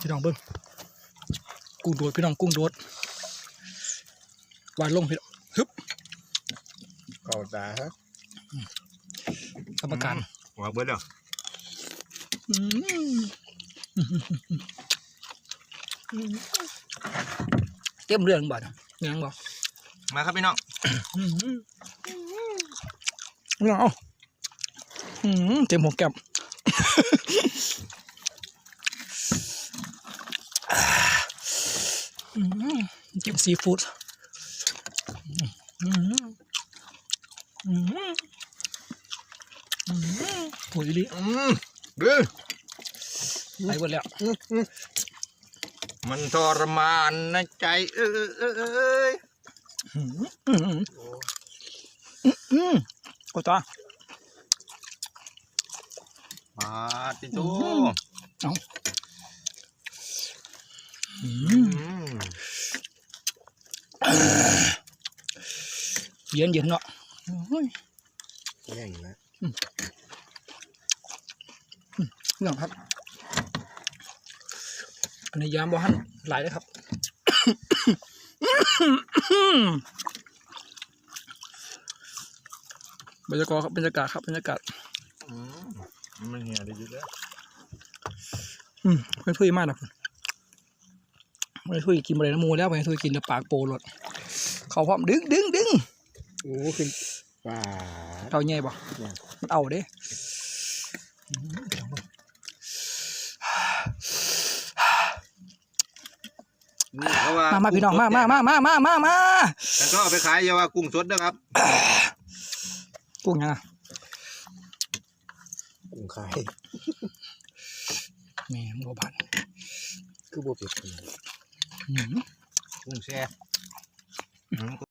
พี่น้องเบิ้งกุ้งโดดพี่น้องกุ้งโดดวานลงพี่น้องฮึบเก่าตาครับกรรมการหัวเบิดเด้ออืมเต็มเรื่องบัดยังบอกมาครับพี่น้องอืมเอาอืมเต็มหัวแก้มอืม จิ้มซีฟู้ดอืมอืมอืมปุ๋ยลิอืมเด้อไปหมดแล้ว มันทรมานนะใจ เอ้ยเอ้ยเอ้ยอืมอืมอืมอืมโอ้ตามาติโตอืม อื อื ม ม เย็นเย็นเนาะโอ้ยแย่งนะเรื่องครับ อันนี้ยามบ่หันหลายเลยครับบรรยากาศครับบรรยากาศครับบรรยากาศอืมมันเหี่ยได้อยุ่แล้วอืมไม่ถ้วยมากนะคุณไม่ถ้วยกินอะไรน้ำมูแล้วไม่ถ้วยกินแต่ปากโปรหลดเขาพร้อมดึงดึงดึง โอ้ขึ้นป่าเอาแง่บ่เนี่ยมันเอาเด้นี่เขาว่ามามาพี่น้องมามามามามามามาแต่ก็เอาไปขายอย่าว่ากุ้งสดนะครับ กุ้งยังอะกุ้งขายแม่มบัวพันคือบ่เป็ดอืมกุ้งแช่